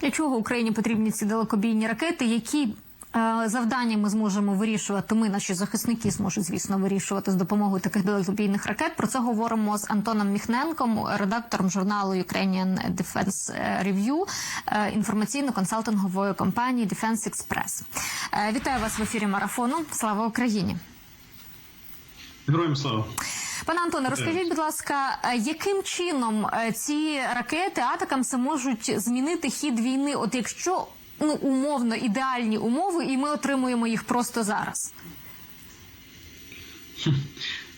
Для чого Україні потрібні ці далекобійні ракети? Які е, завдання ми зможемо вирішувати? Ми, наші захисники, зможуть звісно вирішувати з допомогою таких далекобійних ракет. Про це говоримо з Антоном Міхненком, редактором журналу Ukrainian Defense Review, е, інформаційно-консалтингової компанії Defense Express. Е, Вітаю вас в ефірі марафону. Слава Україні! Героям слава. Пане Антоне, розкажіть, будь ласка, е, яким чином е, ці ракети Атакамси можуть змінити хід війни? От якщо ну умовно ідеальні умови, і ми отримуємо їх просто зараз?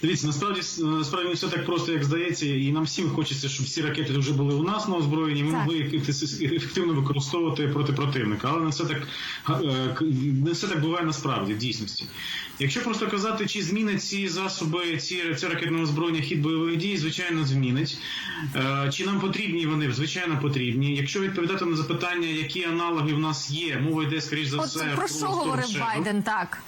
Дивіться, насправді насправді не все так просто, як здається, і нам всім хочеться, щоб всі ракети вже були у нас на озброєнні. Ми Так. могли їх ефективно використовувати проти противника. Але не все так е, не все так буває насправді в дійсності. Якщо просто казати, чи змінить ці засоби, ці це ракетне озброєння хід бойових дій, звичайно, змінить. Е, Чи нам потрібні вони? Звичайно, потрібні. Якщо відповідати на запитання, які аналоги в нас є, мова йде скоріш за От все про що говорив Байден? Так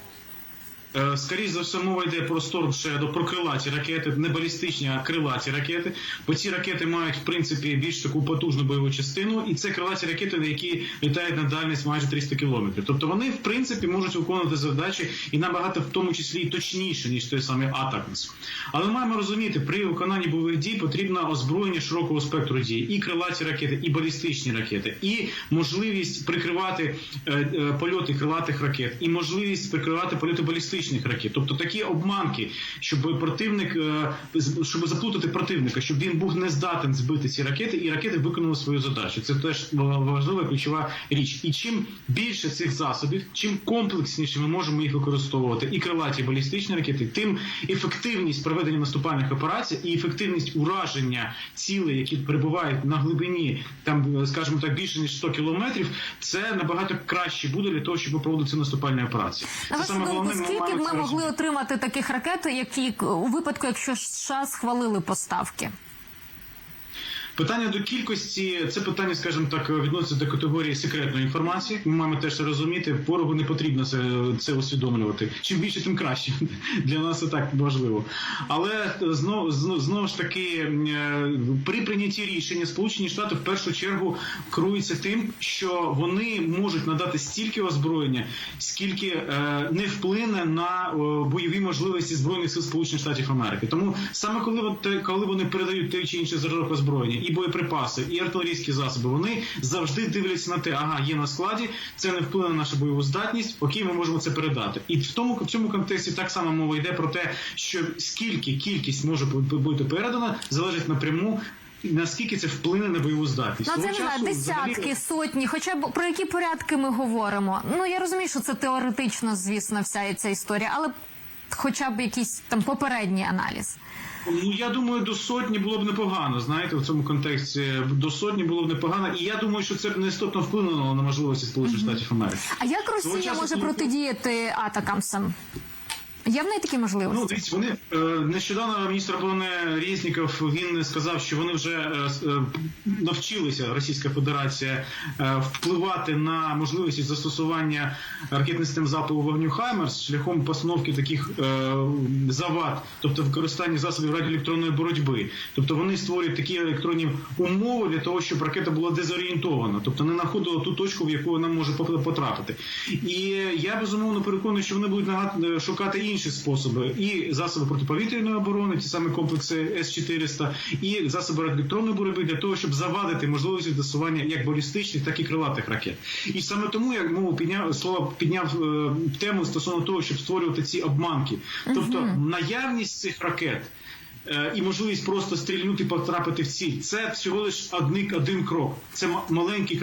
Скоріше за все, мова йде про Storm Shadow, про крилаті ракети, не балістичні, а крилаті ракети. Бо ці ракети мають в принципі більш таку потужну бойову частину, і це крилаті ракети, які літають на дальність майже 300 кілометрів. Тобто вони в принципі можуть виконувати завдачі і набагато в тому числі точніше, ніж той самий Атакмс. Але маємо розуміти, при виконанні бойових дій потрібно озброєння широкого спектру дій, і крилаті ракети, і балістичні ракети, і можливість прикривати е, е, польоти крилатих ракет, і можливість прикривати польоти балістичних ракет. Тобто такі обманки, щоб противник, е, щоб заплутати противника, щоб він був не здатен збити ці ракети, і ракети виконали свою задачу. Це теж важлива ключова річ. І чим більше цих засобів, чим комплексніше ми можемо їх використовувати, і крилаті і балістичні ракети, тим ефективність проведення наступальних операцій і ефективність ураження цілей, які перебувають на глибині, там, скажімо так, більше ніж 100 кілометрів, це набагато краще буде для того, щоб проводити наступальні операції. Це саме головне, б ми могли отримати таких ракет, які у випадку, якщо США схвалили поставки? Питання до кількості це питання, скажімо так, відноситься до категорії секретної інформації. Ми маємо теж розуміти. Ворогу не потрібно це, це усвідомлювати. Чим більше, тим краще. Для нас це так важливо. Але знову знову, знову ж таки, е, при прийнятті рішення Сполучені Штати в першу чергу керуються тим, що вони можуть надати стільки озброєння, скільки е, не вплине на е, бойові можливості збройних сил Сполучених Штатів Америки. Тому саме коли коли вони передають той чи інший зразок озброєння, і боєприпаси, і артилерійські засоби, вони завжди дивляться на те, ага, є на складі, це не вплине на нашу бойову здатність. Окей, ми можемо це передати. І в тому в цьому контексті так само мова йде про те, що скільки кількість може бу- бути передана, залежить напряму. Наскільки це вплине на бойову здатність? Ну, це не знаю, десятки, взагалі- сотні. Хоча б про які порядки ми говоримо? Ну я розумію, що це теоретично, звісно, вся ця історія, але хоча б якийсь там попередній аналіз. Ну я думаю, до сотні було б непогано. Знаєте, в цьому контексті до сотні було б непогано, і я думаю, що це б істотно вплинуло на можливості Сполучених Штатів Америки. А як Росія може протидіяти атакам атакамсам? Є в неї такі можливості? Ну, дивіться, вони е, нещодавно міністр оборони Резніков він сказав, що вони вже е, е, навчилися Російська Федерація впливати на можливості застосування ракетних систем залпового вогню Хаймерс шляхом постановки таких завад, тобто використання засобів радіоелектронної боротьби. Тобто вони створюють такі електронні умови для того, щоб ракета була дезорієнтована, тобто не знаходила ту точку, в яку вона може потрапити. І я безумовно переконаний, що вони будуть шукати інші способи і засоби протиповітряної оборони, ті самі комплекси С-400, і засоби радіоелектронної боротьби для того, щоб завадити можливості застосування як балістичних, так і крилатих ракет. І саме тому я мову підняв слово підняв е, тему стосовно того, щоб створювати ці обманки, тобто наявність цих ракет. Е, І можливість просто стрільнути, потрапити в ціль. Це всього лиш один, один крок. Це ма- маленький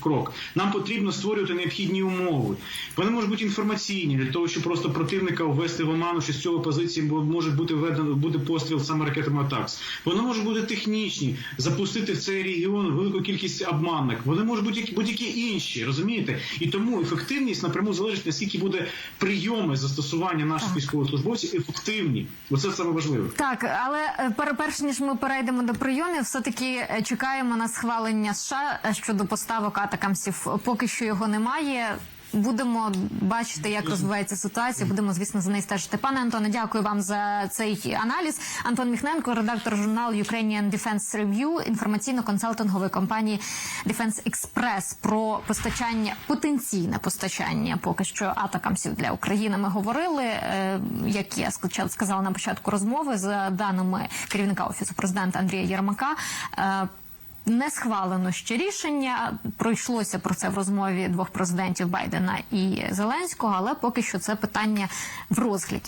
крок, е. Нам потрібно створювати необхідні умови. Вони можуть бути інформаційні для того, щоб просто противника ввести в оману, що з цього позиції може бути введено буде постріл саме ракетами АТАКС. Вони можуть бути технічні, запустити в цей регіон велику кількість обманок. Вони можуть бути будь-які інші, розумієте? І тому ефективність напряму залежить наскільки буде прийоми застосування наших військовослужбовців ефективні. Бо це саме важливе. Так, але е, перш ніж ми перейдемо до прийомів, все таки е, чекаємо на схвалення США щодо поставок атакамсів. Поки що його немає. Будемо бачити, як розвивається ситуація. Будемо, звісно, за неї стежити. Пане Антоне, дякую вам за цей аналіз. Антон Міхненко, редактор журналу Ukrainian Defense Review, інформаційно-консалтингової компанії Defense Express про постачання, потенційне постачання поки що атакамсів для України. Ми говорили, е, як я сказала- сказала на початку розмови, за даними керівника офісу президента Андрія Єрмака. Не схвалено ще рішення. Пройшлося про це в розмові двох президентів Байдена і Зеленського, але поки що це питання в розгляді.